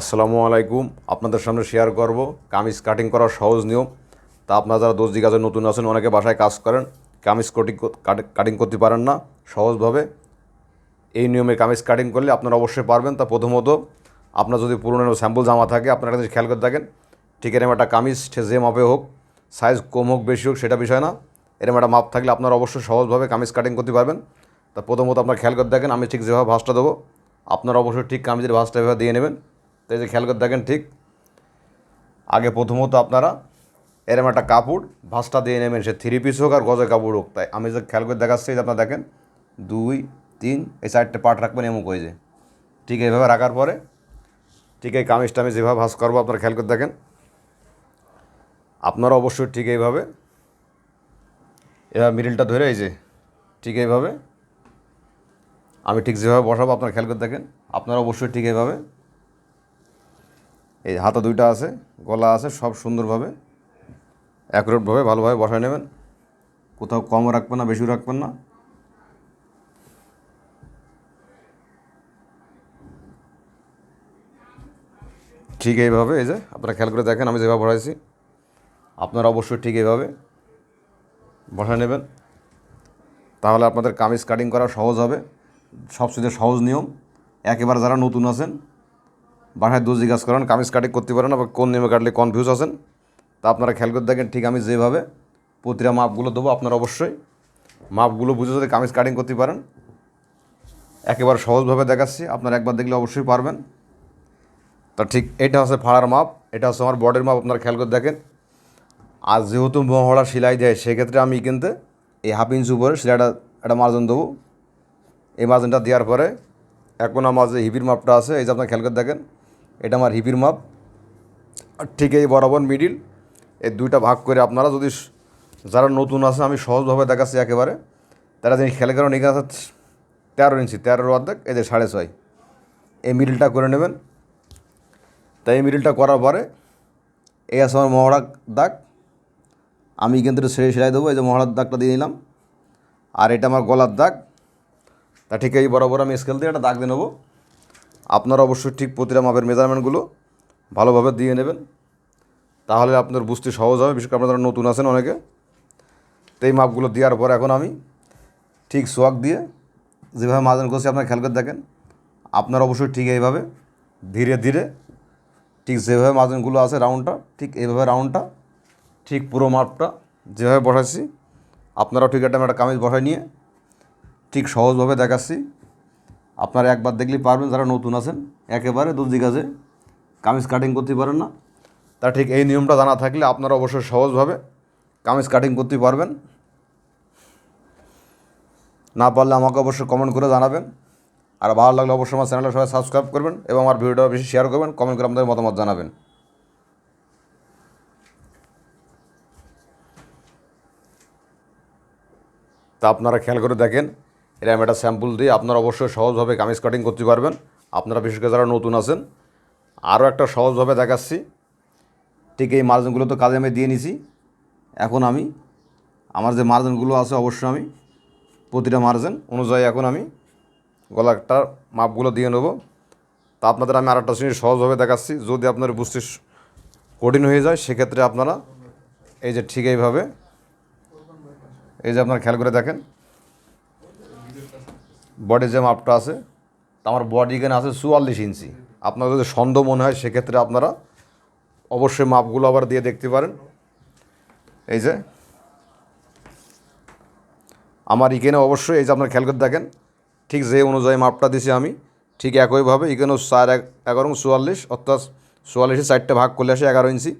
আসসালামু আলাইকুম। আপনাদের সামনে শেয়ার করব। কামিজ কাটিং করার সহজ নিয়ম। তা আপনারা যারা দর্জি কাজে নতুন আছেন, অনেকে বাসায় কাজ করেন, কামিজ কটিং কাটিং করতে পারেন না সহজভাবে। এই নিয়মে কামিজ কাটিং করলে আপনারা অবশ্যই পারবেন। তা প্রথমত, আপনার যদি পুরনো স্যাম্পল জামা থাকে, আপনারা একটা খেয়াল করে থাকেন, ঠিক এরকম একটা কামিজ সে যে মাপে হোক সাইজ কম হোক, বেশি হোক, সেটা বিষয় না। এরকম একটা মাপ থাকলে আপনারা অবশ্যই সহজভাবে কামিজ কাটিং করতে পারবেন। তা প্রথমত আপনার খেয়াল করে দেখেন, আমি ঠিক যেভাবে ভাঁজটা দেবো, আপনারা অবশ্যই ঠিক কামিজের ভাঁজটা এভাবে দিয়ে নেবেন। তাই যে খেয়াল করে দেখেন ঠিক, আগে প্রথমত আপনারা এরম একটা কাপড়, ভাঁজটা দিয়ে নেবেন, সে থ্রি পিস হোক আর গজের কাপড় হোক। তাই আমি যে খেয়াল করে দেখাচ্ছি যে আপনারা দেখেন, দুই, তিন, এই চারটে পার্ট রাখবেন এমন করে যে ঠিক এইভাবে রাখার পরে, ঠিক এই কামিজটা আমি যেভাবে ভাঁজ করব, আপনারা খেয়াল করে দেখেন। আপনারা অবশ্যই ঠিক এইভাবে এবার মিডিলটা ধরে, এই যে, ঠিক এইভাবে, আমি ঠিক যেভাবে বসাবো, আপনারা খেয়াল করে দেখেন। আপনারা অবশ্যই ঠিক এইভাবে এই হাতা দুইটা আছে, গলা আছে, সব সুন্দরভাবে অ্যাকুরেটভাবে ভালোভাবে বসায় নেবেন। কোথাও কমও রাখবেন না, বেশিও রাখবেন না। ঠিক এইভাবে এই যে আপনারা খেয়াল করে দেখেন, আমি যেভাবে বসাইছি, আপনারা অবশ্যই ঠিক এইভাবে বসায় নেবেন। তাহলে আপনাদের কামিজ কাটিং করা সহজ হবে। সবচেয়ে সহজ নিয়ম, একেবারে যারা নতুন আছেন বাসায় দর্জি কাজ করেন, কামিজ কাটিং করতে পারেন আবার কোন নিয়মে কাটলে কনফিউজ আছেন, তা আপনারা খেয়াল করে দেখেন, ঠিক আমি যেভাবে প্রতিটা মাপগুলো দেবো, আপনারা অবশ্যই মাপগুলো বুঝে যদি কামিজ কাটিং করতে পারেন, একেবারে সহজভাবে দেখাচ্ছি, আপনারা একবার দেখলে অবশ্যই পারবেন। তা ঠিক এটা হচ্ছে ফাড়ার মাপ, এটা হচ্ছে আমার বডির মাপ, আপনারা খেয়াল করে দেখেন। আর যেহেতু মহড়া সেলাই দেয়, সেক্ষেত্রে আমি কিন্তু এই হাফ ইঞ্চ উপরে সেলাইটা, একটা মার্জিন দেবো। এই মার্জিনটা দেওয়ার পরে, এখন আমার যে হিপির মাপটা আছে, এই যে আপনার খেয়াল করে দেখেন এটা আমার হিপির মাপ। ঠিক এই বরাবর মিডিল এই দুইটা ভাগ করে আপনারা যদি যারা নতুন আছে, আমি সহজভাবে দেখাচ্ছি একেবারে। তারা যিনি খেয়াল কারণ এখানে আছে তেরো ইঞ্চি, তেরোর অর্ধেক, এই যে সাড়ে ছয়। এই মিডিলটা করে নেবেন। তাই এই মিডিলটা করার পরে, এই আছে আমার মহড়ার দাগ। আমি কিন্তু ছেড়ে সেলাই দেবো, এই যে মহড়ার দাগটা দিয়ে নিলাম। আর এটা আমার গলার দাগ। তা ঠিক এই বরাবর আমি স্কেল দিয়ে একটা দাগ দিয়ে নেব। আপনারা অবশ্যই ঠিক প্রতিটা মাপের মেজারমেন্টগুলো ভালোভাবে দিয়ে নেবেন। তাহলে আপনার বুঝতে সহজ হবে, বিশেষ করে আপনারা নতুন আছেন অনেকে। তো এই মাপগুলো দেওয়ার পর এখন আমি ঠিক সোয়াক দিয়ে যেভাবে মাজন করছি, আপনার খেয়াল করে দেখেন। আপনারা অবশ্যই ঠিক এইভাবে ধীরে ধীরে ঠিক যেভাবে মাজনগুলো আছে রাউন্ডটা, ঠিক এইভাবে রাউন্ডটা, ঠিক পুরো মাপটা যেভাবে বসাচ্ছি আপনারাও ঠিক একটা একটা কামিজ বসায় নিয়ে ঠিক সহজভাবে দেখাচ্ছি। আপনারা একবার দেখলেই পারবেন যারা নতুন আছেন, একেবারে দর্জি কাজে, কামিজ কাটিং করতে পারেন না। তা ঠিক এই নিয়মটা জানা থাকলে আপনারা অবশ্যই সহজভাবে কামিজ কাটিং করতে পারবেন। না পারলে আমাকে অবশ্যই কমেন্ট করে জানাবেন। আর ভালো লাগলে অবশ্যই আমার চ্যানেলটা সবাই সাবস্ক্রাইব করবেন এবং আমার ভিডিওটা বেশি শেয়ার করবেন কমেন্ট করে আপনাদের মতামত জানাবেন। তা আপনারা খেয়াল করে দেখেন এরকম একটা স্যাম্পল দিয়ে আপনারা অবশ্যই সহজভাবে কামিজ কাটিং করতে পারবেন। আপনারা বিশেষ করে যারা নতুন আছেন, আরও একটা সহজভাবে দেখাচ্ছি। ঠিক এই মার্জিনগুলো তো কাজে আমি দিয়ে নিছি। এখন আমি, আমার যে মার্জিনগুলো আছে অবশ্যই আমি প্রতিটা মার্জিন অনুযায়ী এখন আমি গলাটার মাপগুলো দিয়ে নেব। তা আপনাদের আমি আরেকটা জিনিস সহজভাবে দেখাচ্ছি। যদি আপনার বুঝতে কঠিন হয়ে যায়, সেক্ষেত্রে আপনারা এই যে ঠিক এইভাবে, এই যে আপনারা খেয়াল করে দেখেন বডির যে মাপটা আছে আমার বডি এখানে আছে চুয়াল্লিশ ইঞ্চি। আপনার যদি সন্দেহ মনে হয়, সেক্ষেত্রে আপনারা অবশ্যই মাপগুলো আবার দিয়ে দেখতে পারেন। এই যে, আমার এখানে অবশ্যই এই যে আপনার খেয়াল করে দেখেন, ঠিক যে অনুযায়ী মাপটা দিছি আমি, ঠিক একইভাবে এখানেও চার এগারো চুয়াল্লিশ, অর্থাৎ চুয়াল্লিশে চারটে ভাগ করলে আসে এগারো ইঞ্চি।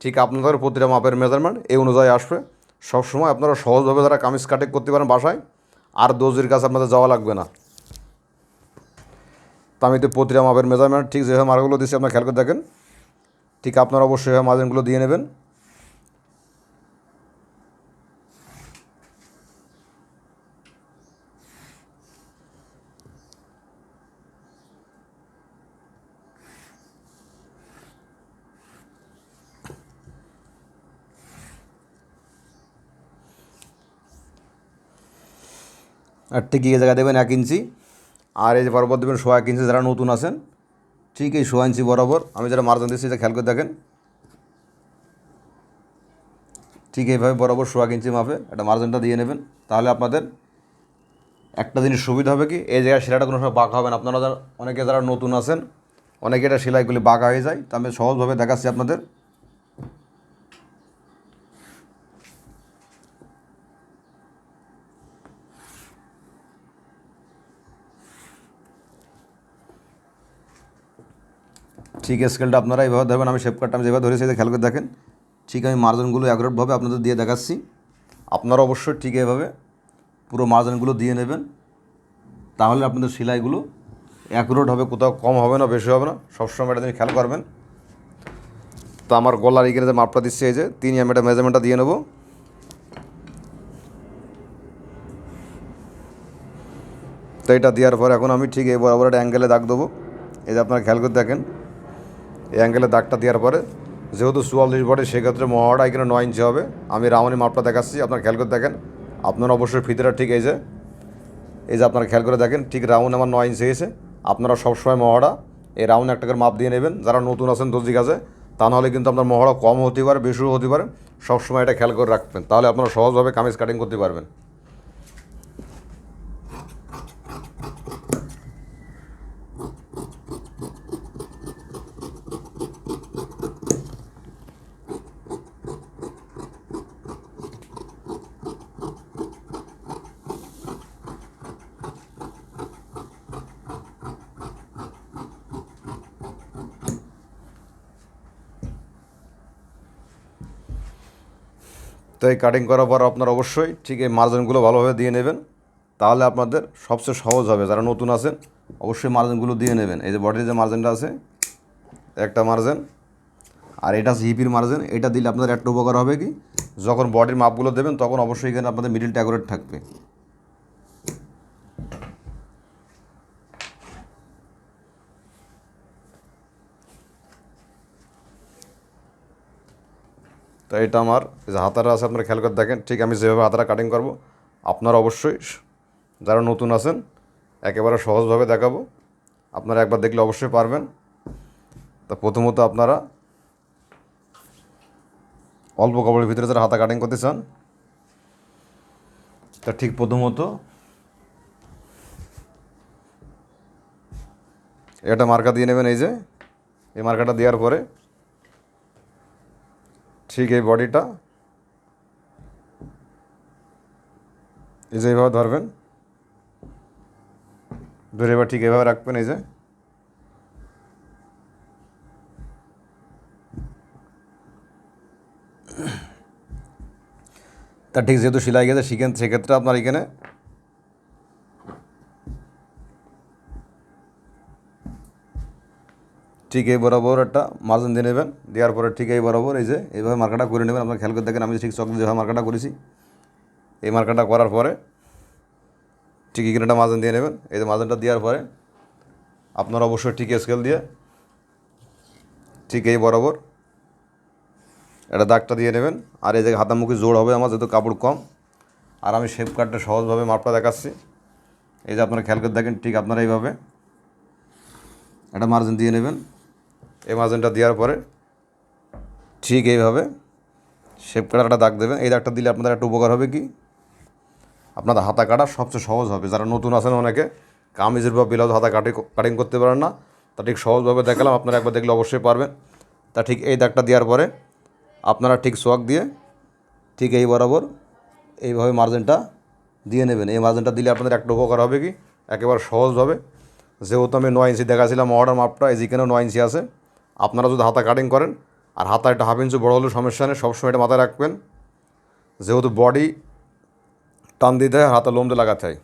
ঠিক আপনাদের প্রতিটা মাপের মেজারমেন্ট এই অনুযায়ী আসবে। সবসময় আপনারা সহজভাবে তারা কামিজ কাটিং করতে পারেন বাসায় আর দর্জির কাছে আপনাদের যাওয়া লাগবে না। তো আমি তো প্রতিটা মাপের মেজারমেন্ট ঠিক যেভাবে মার্কগুলো দিচ্ছি আপনার খেয়াল করে দেখেন। ঠিক আপনারা অবশ্যই মার্জিনগুলো দিয়ে নেবেন। আর ঠিক এই জায়গায় দেবেন এক ইঞ্চি। আর এই যে পরপর দেবেন সোয়া এক ইঞ্চি, যারা নতুন আছেন, ঠিক এই সোয়া ইঞ্চি বরাবর। আমি যারা মার্জিন দিচ্ছি, এটা খেয়াল করে দেখেন। ঠিক এইভাবে বরাবর সোয়া ইঞ্চি মাপে একটা মার্জিনটা দিয়ে নেবেন। তাহলে আপনাদের একটা জিনিস সুবিধা হবে কি, এই জায়গায় সেলাইটা কোনো সময় বাঁকা হবে না। আপনারা অনেকে যারা নতুন আছেন, অনেকে এটা সেলাইগুলি বাঁকা হয়ে যায়। তা আমি সহজভাবে দেখাচ্ছি আপনাদের। ঠিক স্কেলটা আপনারা এইভাবে ধরবেন, আমি শেপ কাটটা আমি যেভাবে ধরেছি, এটা খেয়াল করে দেখেন। ঠিক আমি মার্জিনগুলো অ্যাকুরেটভাবে আপনাদের দিয়ে দেখাচ্ছি। আপনারা অবশ্যই ঠিক এভাবে পুরো মার্জিনগুলো দিয়ে নেবেন। তাহলে আপনাদের সেলাইগুলো অ্যাকুরেট হবে কোথাও কম হবে না, বেশি হবে না, সবসময় এটা জিনিস খেয়াল করবেন। তো আমার গলার এখানে যে মাপটা দিচ্ছে, এই যে তিনি আমি এটা মেজারমেন্টটা দিয়ে নেব। তো এটা দেওয়ার পর এখন আমি ঠিক এই বরাবর একটা অ্যাঙ্গেলে দাগ দেবো। এই যে আপনারা খেয়াল করে দেখেন এই অ্যাঙ্গেলে দাগটা দেওয়ার পরে, যেহেতু চুয়াল্লিশ বডি, সেক্ষেত্রে মহাটা এখানে নয় ইঞ্চি হবে। আমি রাউন্ডের মাপটা দেখাচ্ছি, আপনার খেয়াল করে দেখেন। আপনারা অবশ্যই ফিতেটা ঠিক এই যে এই যে আপনারা খেয়াল করে দেখেন, ঠিক রাউন্ড আমার নয় ইঞ্চি হয়েছে। আপনারা সবসময় মহড়া, এই রাউন্ড এক টাকার মাপ দিয়ে নেবেন। যারা নতুন আছেন দর্জি কাছে, তা নাহলে কিন্তু আপনার মহড়া কম হতে পারে, বেশিও হতে পারে। সবসময় এটা খেয়াল করে রাখবেন। তাহলে আপনারা সহজভাবে কামিজ কাটিং করতে পারবেন। তো এই কাটিং করার পর আপনার অবশ্যই ঠিক এই মার্জিনগুলো ভালোভাবে দিয়ে নেবেন। তাহলে আপনাদের সবচেয়ে সহজ হবে। যারা নতুন আছেন, অবশ্যই মার্জিনগুলো দিয়ে নেবেন। এই যে বডির যে মার্জিনটা আছে, একটা মার্জিন আর এটা আছে হিপির মার্জিন এটা দিলে আপনাদের একটা উপকার হবে কি, যখন বডির মাপগুলো দেবেন, তখন অবশ্যই এখানে আপনাদের মিডিল অ্যাকুরেট থাকবে। তো এটা আমার যে হাতারা আছে, আপনারা খেয়াল করে দেখেন। ঠিক আমি যেভাবে হাতারা কাটিং করব, আপনারা অবশ্যই যারা নতুন আছেন, একেবারে সহজভাবে দেখাবো। আপনারা একবার দেখলে অবশ্যই পারবেন। তা প্রথমত আপনারা অল্প কাপড়ের ভিতরে যারা হাতা কাটিং করতে চান, তা ঠিক প্রথমত এটা মার্কা দিয়ে নেবেন এই যে, এই মার্কাটা দেওয়ার পরে ঠিক এই বডিটা। এই যে এইভাবে ধরবেন। ধরে এবার ঠিক এইভাবে রাখবেন এই যে। তা ঠিক যেহেতু সেলাই গেছে, সেখান সেক্ষেত্রে আপনার এখানে ঠিক এই বরাবর একটা মার্জিন দিয়ে নেবেন। দেওয়ার পরে ঠিক এই বরাবর এই যে এইভাবে মার্কাটা করে নেবেন। আপনার খেয়াল করে দেখেন, আমি ঠিক চক যেভাবে মার্কাটা করেছি, এই মার্কাটা করার পরে ঠিক একটা মার্জিন দিয়ে নেবেন। এই যে মার্জিনটা দেওয়ার পরে আপনারা অবশ্যই ঠিক স্কেল দিয়ে ঠিক এই বরাবর এটা দাগটা দিয়ে নেবেন। আর এই যে হাতামুখি জোর হবে আমার, যেহেতু কাপড় কম, আর আমি শেপ কাটটা সহজভাবে মাপটা দেখাচ্ছি। এই যে আপনারা খেয়াল করে দেখেন, ঠিক আপনারা এইভাবে একটা মার্জিন দিয়ে নেবেন। এই মার্জিনটা দেওয়ার পরে ঠিক এইভাবে শেপ কাটার একটা দাগ দেবেন। এই দাগটা দিলে আপনাদের একটা উপকার হবে কি? আপনাদের হাতা কাটা সবচেয়ে সহজ হবে। যারা নতুন আছেন অনেকে, কামিজের বা ব্লাউজ হাতা কাটি কাটিং করতে পারেন না। তা ঠিক সহজভাবে দেখালাম, আপনারা একবার দেখলে অবশ্যই পারবেন। তা ঠিক এই দাগটা দেওয়ার পরে আপনারা ঠিক সোয়াক দিয়ে ঠিক এই বরাবর এইভাবে মার্জিনটা দিয়ে নেবেন। এই মার্জিনটা দিলে আপনাদের একটা উপকার হবে কি? একেবারে সহজভাবে যেহেতু আমি নয় ইঞ্চি দেখাছিলাম অর্ডার মাপটা, এই যেখানেও নয় ইঞ্চি আছে। আপনারা যদি হাতা কাটিং করেন, আর হাতা একটা হাফ ইঞ্চি বড়ো হলে সমস্যা নেই, সবসময় এটা মাথায় রাখবেন। যেহেতু বডি টান দিতে হয় লোম দিয়ে লাগাতে হয়।